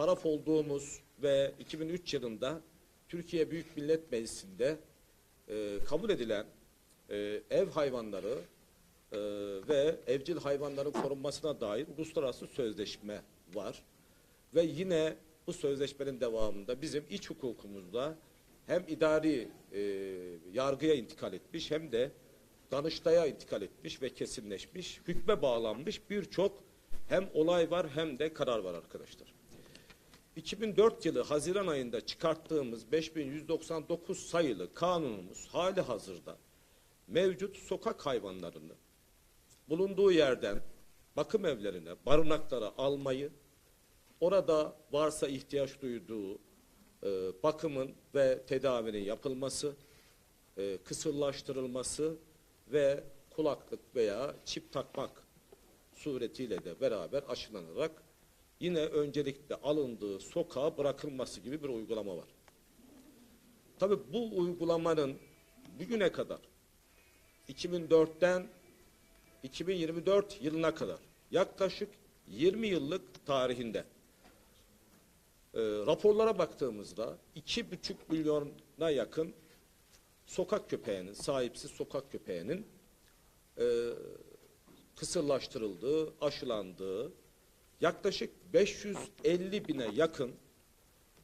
taraf olduğumuz ve 2003 yılında Türkiye Büyük Millet Meclisi'nde e, kabul edilen e, ev hayvanları e, ve evcil hayvanların korunmasına dair uluslararası sözleşme var. Ve yine bu sözleşmenin devamında bizim iç hukukumuzda hem idari e, yargıya intikal etmiş hem de Danıştay'a intikal etmiş ve kesinleşmiş, hükme bağlanmış birçok hem olay var hem de karar var arkadaşlar. 2004 yılı Haziran ayında çıkarttığımız 5199 sayılı kanunumuz hali hazırda mevcut sokak hayvanlarını bulunduğu yerden bakım evlerine, barınaklara almayı, orada varsa ihtiyaç duyduğu e, bakımın ve tedavinin yapılması, e, kısırlaştırılması ve kulaklık veya çip takmak suretiyle de beraber aşılanarak yine öncelikle alındığı sokağa bırakılması gibi bir uygulama var. Tabi bu uygulamanın bugüne kadar 2004'ten 2024 yılına kadar yaklaşık 20 yıllık tarihinde e, raporlara baktığımızda 2,5 milyona yakın sokak köpeğinin, sahipsiz sokak köpeğinin e, kısırlaştırıldığı, aşılandığı, yaklaşık 550 bine yakın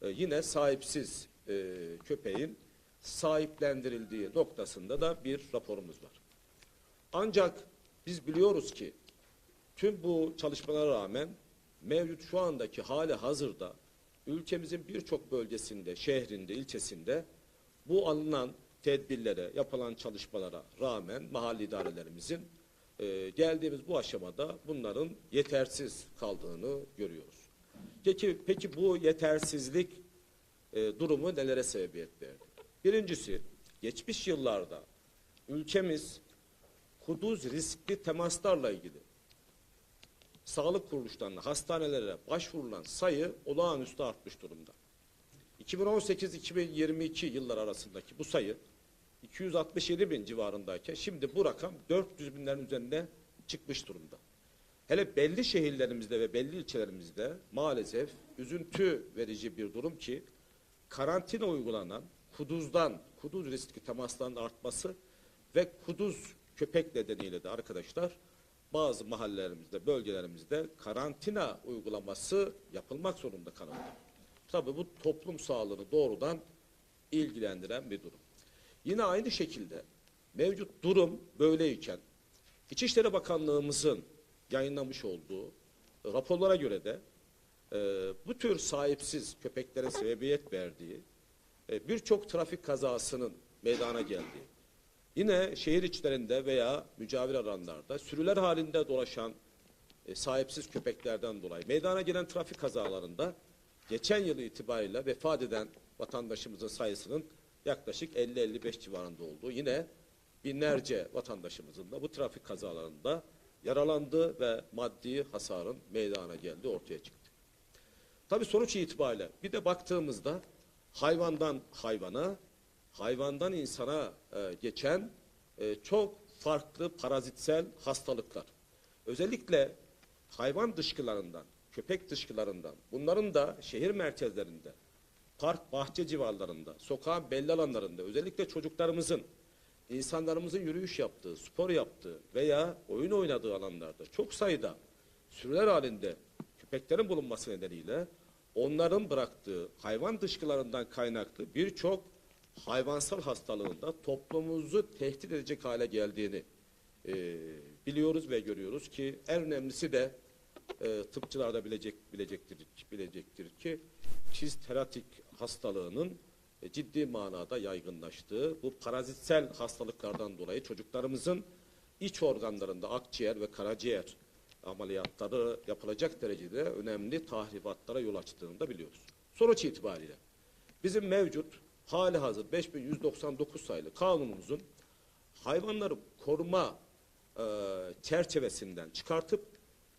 e, yine sahipsiz e, köpeğin sahiplendirildiği noktasında da bir raporumuz var. Ancak biz biliyoruz ki tüm bu çalışmalara rağmen mevcut şu andaki hali hazırda ülkemizin birçok bölgesinde, şehrinde, ilçesinde bu alınan tedbirlere, yapılan çalışmalara rağmen mahalli idarelerimizin e, geldiğimiz bu aşamada bunların yetersiz kaldığını görüyoruz. Peki, peki bu yetersizlik e, durumu nelere sebebiyet verdi? Birincisi, geçmiş yıllarda ülkemiz kuduz riskli temaslarla ilgili sağlık kuruluşlarına, hastanelere başvurulan sayı olağanüstü artmış durumda. 2018-2022 yıllar arasındaki bu sayı 267 bin civarındayken şimdi bu rakam 400 binlerin üzerinde çıkmış durumda. Hele belli şehirlerimizde ve belli ilçelerimizde maalesef üzüntü verici bir durum ki karantina uygulanan kuduzdan, kuduz riski temaslarının artması ve kuduz köpek nedeniyle de arkadaşlar bazı mahallelerimizde, bölgelerimizde karantina uygulaması yapılmak zorunda kalındı. Tabii bu toplum sağlığını doğrudan ilgilendiren bir durum. Yine aynı şekilde mevcut durum böyleyken İçişleri Bakanlığımızın yayınlamış olduğu raporlara göre de e, bu tür sahipsiz köpeklere sebebiyet verdiği e, birçok trafik kazasının meydana geldiği, yine şehir içlerinde veya mücavir alanlarda sürüler halinde dolaşan e, sahipsiz köpeklerden dolayı meydana gelen trafik kazalarında geçen yıl itibariyle vefat eden vatandaşımızın sayısının yaklaşık 50-55 civarında olduğu yine binlerce vatandaşımızın da bu trafik kazalarında yaralandığı ve maddi hasarın meydana geldiği ortaya çıktı. Tabi sonuç itibariyle bir de baktığımızda hayvandan hayvana, hayvandan insana e, geçen e, çok farklı parazitsel hastalıklar. Özellikle hayvan dışkılarından, köpek dışkılarından, bunların da şehir merkezlerinde, park, bahçe civarlarında, sokağın belli alanlarında, özellikle çocuklarımızın, insanlarımızın yürüyüş yaptığı, spor yaptığı veya oyun oynadığı alanlarda çok sayıda sürüler halinde köpeklerin bulunması nedeniyle onların bıraktığı hayvan dışkılarından kaynaklı birçok hayvansal hastalığında toplumumuzu tehdit edecek hale geldiğini e, biliyoruz ve görüyoruz ki en önemlisi de e, tıpçılar da bilecek, bilecektir, bilecektir ki çizteratik hastalığının e, ciddi manada yaygınlaştığı bu parazitsel hastalıklardan dolayı çocuklarımızın iç organlarında akciğer ve karaciğer ameliyatları yapılacak derecede önemli tahribatlara yol açtığını da biliyoruz. Sonuç itibariyle bizim mevcut hali hazır 5199 sayılı kanunumuzun hayvanları koruma e, çerçevesinden çıkartıp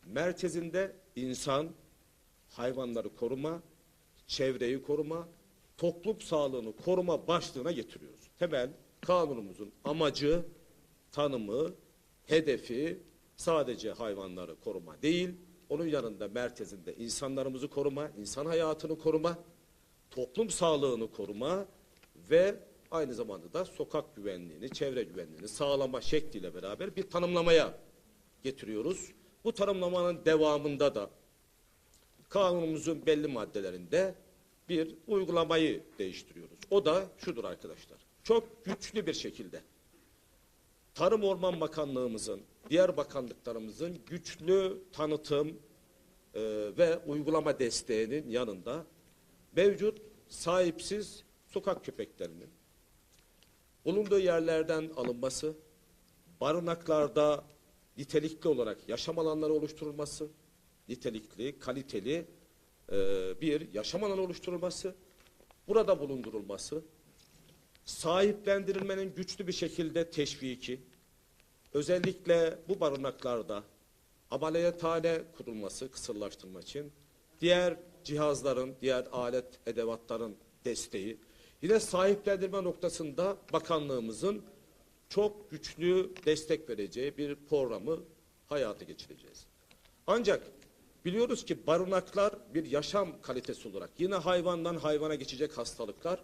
merkezinde insan, hayvanları koruma, çevreyi koruma, toplum sağlığını koruma başlığına getiriyoruz. Temel kanunumuzun amacı, tanımı, hedefi sadece hayvanları koruma değil, onun yanında merkezinde insanlarımızı koruma, insan hayatını koruma, toplum sağlığını koruma ve aynı zamanda da sokak güvenliğini, çevre güvenliğini sağlama şekliyle beraber bir tanımlamaya getiriyoruz. Bu tanımlamanın devamında da kanunumuzun belli maddelerinde bir uygulamayı değiştiriyoruz. O da şudur arkadaşlar. Çok güçlü bir şekilde Tarım Orman Bakanlığımızın, diğer bakanlıklarımızın güçlü tanıtım e, ve uygulama desteğinin yanında mevcut sahipsiz sokak köpeklerinin bulunduğu yerlerden alınması, barınaklarda nitelikli olarak yaşam alanları oluşturulması, nitelikli, kaliteli e, bir yaşam alanı oluşturulması, burada bulundurulması, sahiplendirilmenin güçlü bir şekilde teşviki, özellikle bu barınaklarda ameliyathane kurulması kısırlaştırma için, diğer cihazların, diğer alet edevatların desteği, yine sahiplendirme noktasında bakanlığımızın çok güçlü destek vereceği bir programı hayata geçireceğiz. Ancak biliyoruz ki barınaklar bir yaşam kalitesi olarak yine hayvandan hayvana geçecek hastalıklar,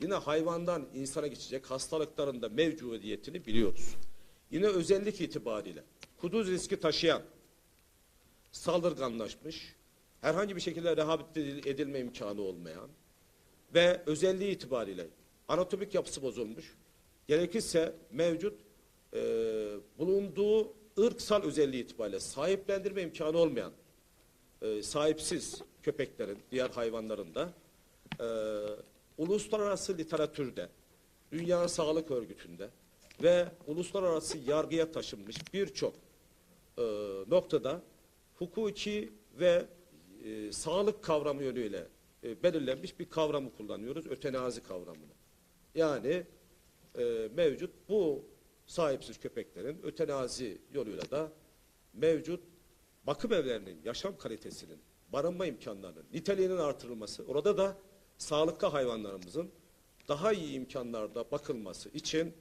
yine hayvandan insana geçecek hastalıkların da mevcudiyetini biliyoruz. Yine özellik itibariyle kuduz riski taşıyan, saldırganlaşmış, herhangi bir şekilde rehabilite edilme imkanı olmayan ve özelliği itibariyle anatomik yapısı bozulmuş, gerekirse mevcut e, bulunduğu ırksal özelliği itibariyle sahiplendirme imkanı olmayan e, sahipsiz köpeklerin, diğer hayvanların da e, uluslararası literatürde, Dünya Sağlık Örgütü'nde ve uluslararası yargıya taşınmış birçok e, noktada hukuki ve e, sağlık kavramı yönüyle e, belirlenmiş bir kavramı kullanıyoruz, ötenazi kavramını. Yani e, mevcut bu sahipsiz köpeklerin ötenazi yoluyla da mevcut bakım evlerinin yaşam kalitesinin, barınma imkanlarının, niteliğinin artırılması, orada da sağlıklı hayvanlarımızın daha iyi imkanlarda bakılması için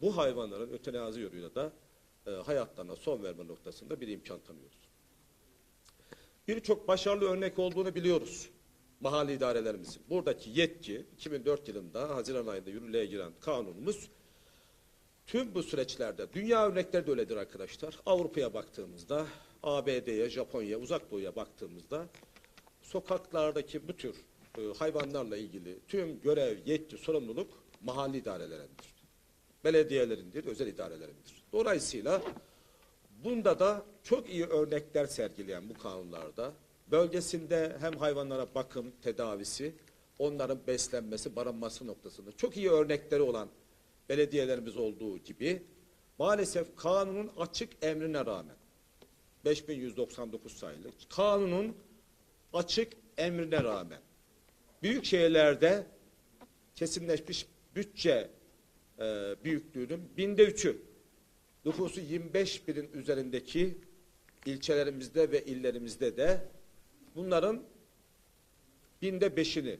bu hayvanların ötenazi yoluyla da e, hayatlarına son verme noktasında bir imkan tanıyoruz. Birçok başarılı örnek olduğunu biliyoruz mahalli idarelerimizin. Buradaki yetki 2004 yılında Haziran ayında yürürlüğe giren kanunumuz tüm bu süreçlerde dünya örnekleri de öyledir arkadaşlar. Avrupa'ya baktığımızda, ABD'ye, Japonya'ya, uzak doğuya baktığımızda sokaklardaki bu tür e, hayvanlarla ilgili tüm görev, yetki, sorumluluk mahalli idarelerindir. Belediyelerindir, özel idarelerindir. Dolayısıyla bunda da çok iyi örnekler sergileyen bu kanunlarda bölgesinde hem hayvanlara bakım, tedavisi, onların beslenmesi, barınması noktasında çok iyi örnekleri olan belediyelerimiz olduğu gibi maalesef kanunun açık emrine rağmen 5199 sayılı kanunun açık emrine rağmen büyük şehirlerde kesinleşmiş bütçe e, büyüklüğünün binde üçü nüfusu 25 binin üzerindeki ilçelerimizde ve illerimizde de bunların binde beşini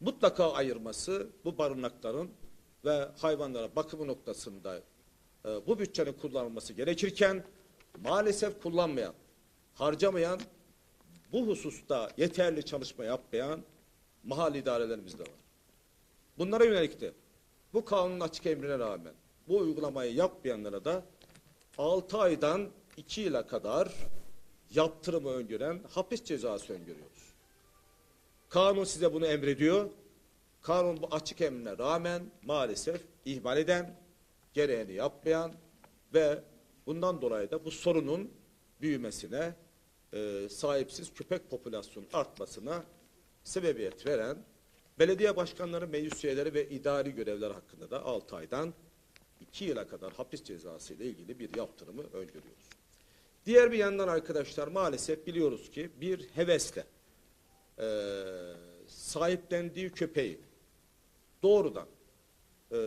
mutlaka ayırması bu barınakların ve hayvanlara bakımı noktasında e, bu bütçenin kullanılması gerekirken maalesef kullanmayan, harcamayan, bu hususta yeterli çalışma yapmayan mahalli idarelerimiz de var. Bunlara yönelik de bu kanunun açık emrine rağmen bu uygulamayı yapmayanlara da 6 aydan 2 yıla kadar yaptırımı öngören hapis cezası öngörüyoruz. Kanun size bunu emrediyor. Kanun bu açık emrine rağmen maalesef ihmal eden, gereğini yapmayan ve bundan dolayı da bu sorunun büyümesine, e, sahipsiz köpek popülasyonun artmasına sebebiyet veren belediye başkanları, meclis üyeleri ve idari görevler hakkında da 6 aydan 2 yıla kadar hapis cezası ile ilgili bir yaptırımı öngörüyoruz. Diğer bir yandan arkadaşlar maalesef biliyoruz ki bir hevesle e, sahiplendiği köpeği doğrudan e,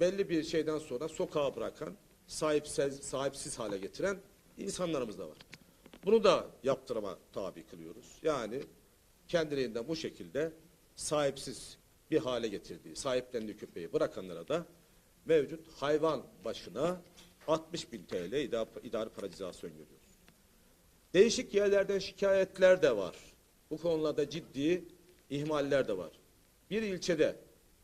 belli bir şeyden sonra sokağa bırakan, sahipsiz, sahipsiz hale getiren insanlarımız da var. Bunu da yaptırıma tabi kılıyoruz. Yani kendiliğinden bu şekilde sahipsiz bir hale getirdiği, sahiplendiği köpeği bırakanlara da mevcut hayvan başına 60 bin TL idari, para cezası öngörüyoruz. Değişik yerlerden şikayetler de var. Bu konularda ciddi ihmaller de var. Bir ilçede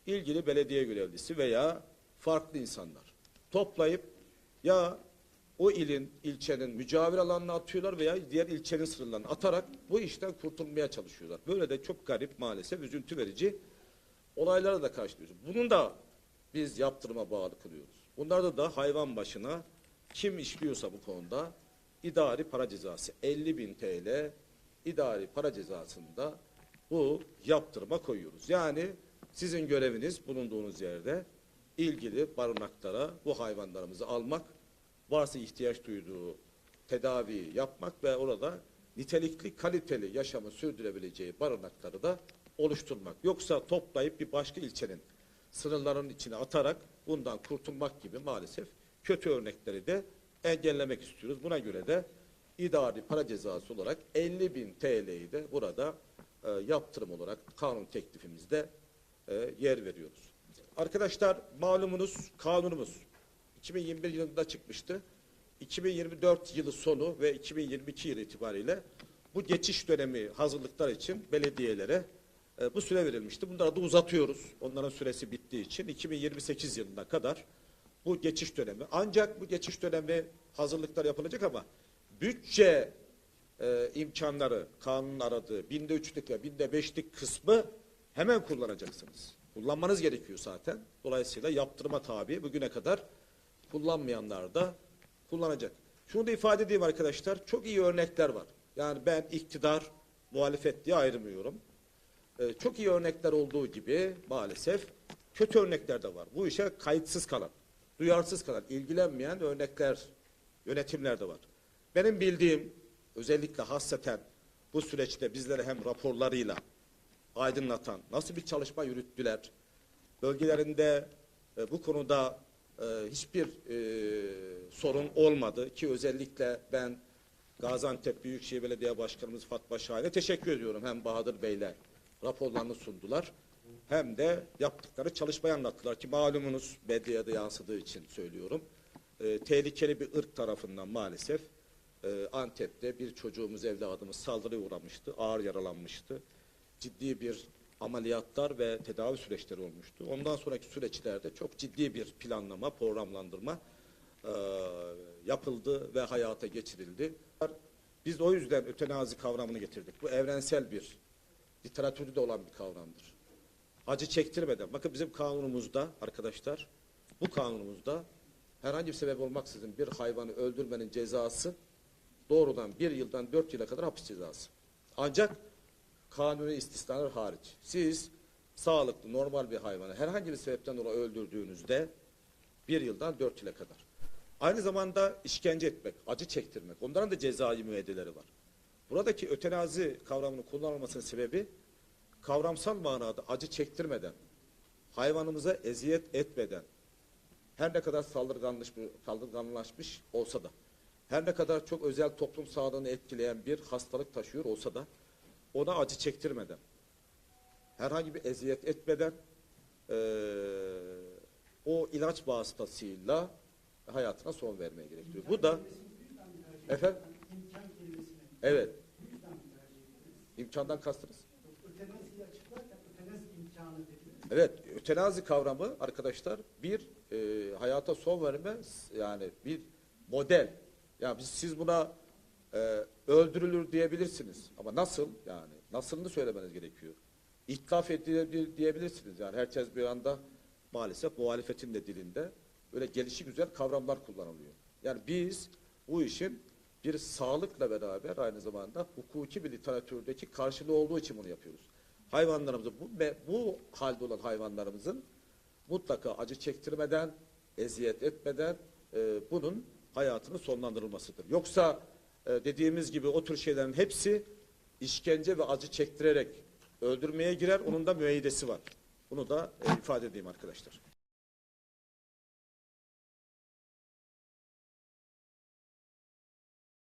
ilgili belediye görevlisi veya farklı insanlar toplayıp ya o ilin, ilçenin mücavir alanına atıyorlar veya diğer ilçenin sınırlarına atarak bu işten kurtulmaya çalışıyorlar. Böyle de çok garip maalesef üzüntü verici olaylara da karşılıyoruz. Bunun da biz yaptırıma bağlı kılıyoruz. Bunlarda da hayvan başına kim işliyorsa bu konuda idari para cezası 50 bin TL idari para cezasında bu yaptırıma koyuyoruz. Yani sizin göreviniz bulunduğunuz yerde ilgili barınaklara bu hayvanlarımızı almak, varsa ihtiyaç duyduğu tedavi yapmak ve orada nitelikli, kaliteli yaşamı sürdürebileceği barınakları da oluşturmak. Yoksa toplayıp bir başka ilçenin sınırlarının içine atarak bundan kurtulmak gibi maalesef kötü örnekleri de engellemek istiyoruz. Buna göre de idari para cezası olarak 50 bin TL'yi de burada e, yaptırım olarak kanun teklifimizde e, yer veriyoruz. Arkadaşlar malumunuz kanunumuz 2021 yılında çıkmıştı. 2024 yılı sonu ve 2022 yılı itibariyle bu geçiş dönemi hazırlıklar için belediyelere e, bu süre verilmişti. Bunları da uzatıyoruz. Onların süresi bittiği için 2028 yılına kadar bu geçiş dönemi. Ancak bu geçiş dönemi hazırlıklar yapılacak ama bütçe e, imkanları kanunun aradığı binde üçlük ve binde beşlik kısmı hemen kullanacaksınız. Kullanmanız gerekiyor zaten. Dolayısıyla yaptırıma tabi bugüne kadar kullanmayanlar da kullanacak. Şunu da ifade edeyim arkadaşlar. Çok iyi örnekler var. Yani ben iktidar, muhalefet diye ayırmıyorum. Ee, çok iyi örnekler olduğu gibi maalesef kötü örnekler de var. Bu işe kayıtsız kalan, duyarsız kalan, ilgilenmeyen örnekler, yönetimler de var. Benim bildiğim özellikle hasreten bu süreçte bizlere hem raporlarıyla aydınlatan, nasıl bir çalışma yürüttüler, bölgelerinde e, bu konuda e, hiçbir e, sorun olmadı ki özellikle ben Gaziantep Büyükşehir Belediye Başkanımız Fatma Şahin'e teşekkür ediyorum. Hem Bahadır Bey'le raporlarını sundular hem de yaptıkları çalışmayı anlattılar ki malumunuz medyada yansıdığı için söylüyorum. E, tehlikeli bir ırk tarafından maalesef e, Antep'te bir çocuğumuz evladımız saldırıya uğramıştı, ağır yaralanmıştı. Ciddi bir ameliyatlar ve tedavi süreçleri olmuştu. Ondan sonraki süreçlerde çok ciddi bir planlama, programlandırma e, yapıldı ve hayata geçirildi. Biz o yüzden ötenazi kavramını getirdik. Bu evrensel bir, literatürde olan bir kavramdır. Acı çektirmeden, bakın bizim kanunumuzda arkadaşlar, bu kanunumuzda herhangi bir sebep olmaksızın bir hayvanı öldürmenin cezası doğrudan bir yıldan dört yıla kadar hapis cezası. Ancak kanuni istisnalar hariç. Siz sağlıklı, normal bir hayvanı herhangi bir sebepten dolayı öldürdüğünüzde bir yıldan dört yıla kadar. Aynı zamanda işkence etmek, acı çektirmek, onların da cezai müeyyideleri var. Buradaki ötenazi kavramının kullanılmasının sebebi kavramsal manada acı çektirmeden, hayvanımıza eziyet etmeden, her ne kadar saldırganlaşmış olsa da, her ne kadar çok özel toplum sağlığını etkileyen bir hastalık taşıyor olsa da, ona acı çektirmeden, herhangi bir eziyet etmeden, eee, o ilaç vasıtasıyla hayatına son vermeye gerektiriyor. Bu da efendim evet imkandan kastınız. Evet, ötenazi kavramı arkadaşlar bir e, hayata son verme yani bir model. Yani biz, siz buna e, öldürülür diyebilirsiniz ama nasıl yani nasılını söylemeniz gerekiyor. İtlaf edilebilir diyebilirsiniz yani herkes bir anda maalesef muhalefetin de dilinde öyle gelişi güzel kavramlar kullanılıyor. Yani biz bu işin bir sağlıkla beraber aynı zamanda hukuki bir literatürdeki karşılığı olduğu için bunu yapıyoruz. Hayvanlarımızı bu, bu halde olan hayvanlarımızın mutlaka acı çektirmeden, eziyet etmeden e, bunun hayatının sonlandırılmasıdır. Yoksa dediğimiz gibi o tür şeylerin hepsi işkence ve acı çektirerek öldürmeye girer. Onun da müeyyidesi var. Bunu da e, ifade edeyim arkadaşlar.